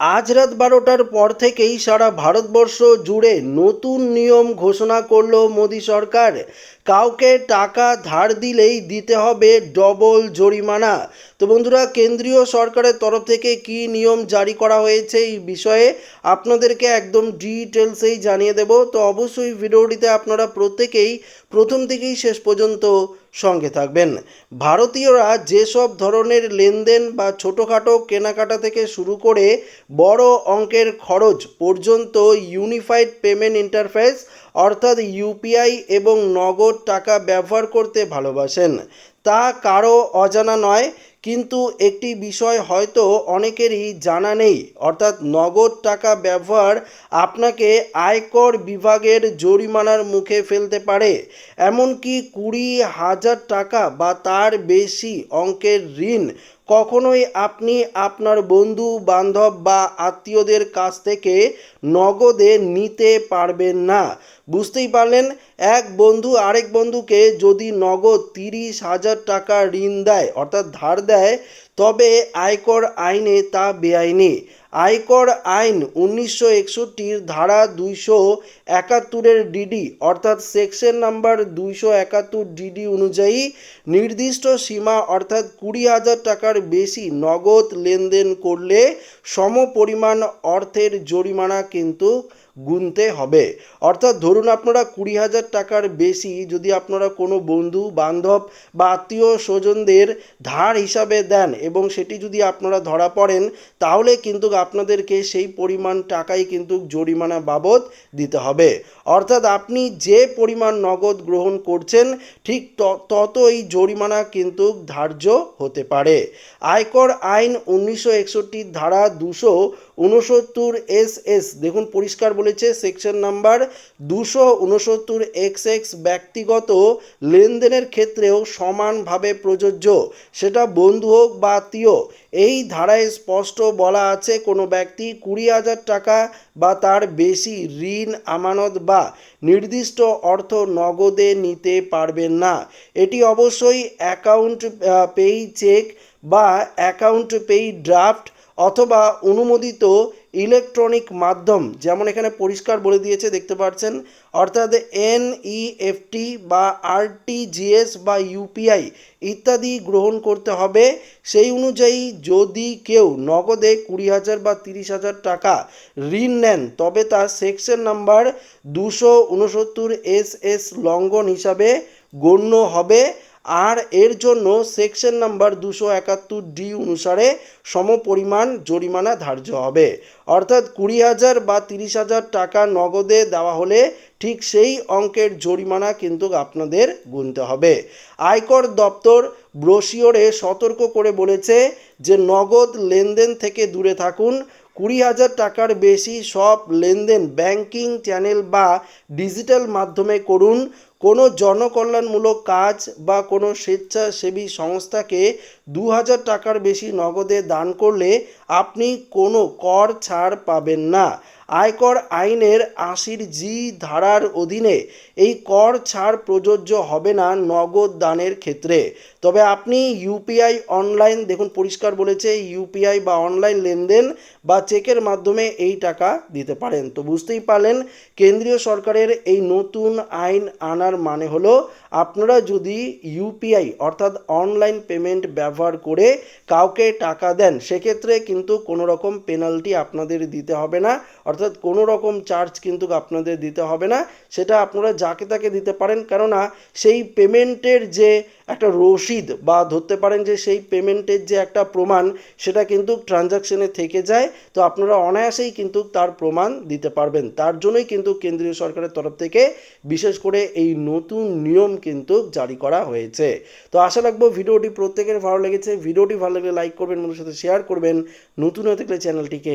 আজ রাত বারোটার পর থেকেই সারা ভারতবর্ষ জুড়ে নতুন নিয়ম ঘোষণা করল মোদী সরকার। কাউকে টাকা ধার দিলেই দিতে হবে ডবল জরিমানা। তো বন্ধুরা, কেন্দ্রীয় সরকারের তরফ থেকে কি নিয়ম জারি করা হয়েছে এই বিষয়ে আপনাদেরকে একদম ডিটেলসেই জানিয়ে দেব। তো অবশ্যই ভিডিওটিতে আপনারা প্রত্যেকেই প্রথম থেকেই শেষ পর্যন্ত সঙ্গে থাকবেন। ভারতীয়রা যেসব ধরনের লেনদেন বা ছোটোখাটো কেনাকাটা থেকে শুরু করে বড় অঙ্কের খরচ পর্যন্ত ইউনিফাইড পেমেন্ট ইন্টারফেস, অর্থাৎ ইউপিআই এবং নগদ টাকা ব্যবহার করতে ভালোবাসেন, তা কারও অজানা নয়। কিন্তু একটি বিষয় হয়তো অনেকেরই জানা নেই, অর্থাৎ নগদ টাকা ব্যবহার আপনাকে আয়কর বিভাগের জরিমানার মুখে ফেলতে পারে, এমনকি কুড়ি হাজার টাকা বা তার বেশি অঙ্কের ঋণ কখনোই আপনি আপনার বন্ধু, বান্ধব বা আত্মীয়দের কাছ থেকে নগদে নিতে পারবেন না। বুঝতেই পারলেন? এক বন্ধু আরেক বন্ধুকে যদি নগদ তিরিশ হাজার টাকা ঋণ দেয়, অর্থাৎ ধার দেয় তবে আয়কর আইনে তা বেআইনি। আয়কর আইন উনিশশো একষট্টির ধারা দুইশো একাত্তরের ডিডি, অর্থাৎ সেকশন নাম্বার দুইশো একাত্তর ডিডি অনুযায়ী নির্দিষ্ট সীমা, অর্থাৎ কুড়ি হাজার টাকার বেশি নগদ লেনদেন করলে সম পরিমাণ অর্থের জরিমানা কিন্তু গুনতে হবে। অর্থাৎ ধরুন আপনারা কুড়ি হাজার টাকার বেশি যদি আপনারা কোনো বন্ধু, বান্ধব বা আত্মীয় স্বজনদের ধার হিসাবে দেন এবং সেটি যদি আপনারা ধরা পড়েন, তাহলে কিন্তু আপনাদেরকে সেই পরিমাণ টাকাই কিন্তু জরিমানা বাবদ দিতে হবে। অর্থাৎ আপনি যে পরিমাণ নগদ গ্রহণ করছেন, ঠিক ততই জরিমানা কিন্তু ধার্য হতে পারে। আয়কর আইন উনিশশো ধারা দুশো উনসত্তর এস এস, দেখুন পরিষ্কার বলেছে সেকশন নাম্বার দুশো উনসত্তর এক্স এক্স ব্যক্তিগত লেনদেনের ক্ষেত্রেও সমানভাবে প্রযোজ্য। সেটা বন্ধু হোক বা আত্মীয়, এই ধারায় স্পষ্ট বলা আছে কোনো ব্যক্তি কুড়ি হাজার টাকা বা তার বেশি ঋণ, আমানত বা নির্দিষ্ট অর্থ নগদে নিতে পারবেন না। এটি অবশ্যই অ্যাকাউন্ট পেই চেক বা অ্যাকাউন্ট পেই ড্রাফট অথবা অনুমোদিত ইলেকট্রনিক মাধ্যম, যেমন এখানে পরিষ্কার বলে দিয়েছে, দেখতে পাচ্ছেন, অর্থাৎ এনইএফটি বা আরটিজিএস বা ইউপিআই ইত্যাদি গ্রহণ করতে হবে। সেই অনুযায়ী যদি কেউ নগদে কুড়ি হাজার বা তিরিশ হাজার টাকা ঋণ নেন, তবে তা সেকশন নাম্বার দুশো উনসত্তর এস এস লঙ্ঘন হিসাবে গণ্য হবে। আর এর জন্য সেকশন নাম্বার দুশো একাত্তর ডি অনুসারে সমপরিমাণ জরিমানা ধার্য হবে। অর্থাৎ কুড়ি হাজার বা তিরিশ হাজার টাকা নগদে দেওয়া হলে ঠিক সেই অঙ্কের জরিমানা কিন্তু আপনাদের গুনতে হবে। আয়কর দপ্তর ব্রোশিওরে সতর্ক করে বলেছে যে, নগদ লেনদেন থেকে দূরে থাকুন। কুড়ি হাজার টাকার বেশি সব লেনদেন ব্যাংকিং চ্যানেল বা ডিজিটাল মাধ্যমে করুন। কোনো জনকল্যাণমূলক কাজ বা কোনো স্বেচ্ছাসেবী সংস্থাকে দু হাজার টাকার বেশি নগদে দান করলে আপনি কোনো কর ছাড় পাবেন না। আয়কর আইনের আশির জি ধারার অধীনে এই কর ছাড় প্রযোজ্য হবে না নগদ দানের ক্ষেত্রে। তবে আপনি ইউপিআই অনলাইন, দেখুন পরিষ্কার বলেছে, ইউপিআই বা অনলাইন লেনদেন বা চেকের মাধ্যমে এই টাকা দিতে পারেন। তো বুঝতেই পারলেন, কেন্দ্রীয় সরকারের এই নতুন আইন আনার মানে হলো, আপনারা যদি ইউপিআই অর্থাৎ অনলাইন পেমেন্ট ব্যবহার করে কাউকে টাকা দেন, সেক্ষেত্রে কিন্তু কোনো রকম পেনাল্টি আপনাদের দিতে হবে না। অর্থাৎ কোনো রকম চার্জ কিন্তু আপনাদের দিতে হবে না। সেটা আপনারা যাকে তাকে দিতে পারেন, কেননা সেই পেমেন্টের যে একটা রসিদ বা ধরতে পারেন যে সেই পেমেন্টের যে একটা প্রমাণ, সেটা কিন্তু ট্রানজাকশনে থেকে যায়। তো আপনারা অনায়াসেই কিন্তু তার প্রমাণ দিতে পারবেন। তার জন্যই কিন্তু কেন্দ্রীয় সরকারের তরফ থেকে বিশেষ করে এই নতুন নিয়ম কিন্তু জারি করা হয়েছে। তো আশা রাখব ভিডিওটি প্রত্যেকের ভালো লেগেছে। ভিডিওটি ভালো লাগলে লাইক করবেন বন্ধুর সাথে শেয়ার করবেন। নতুন হয়ে থাকলে চ্যানেলটিকে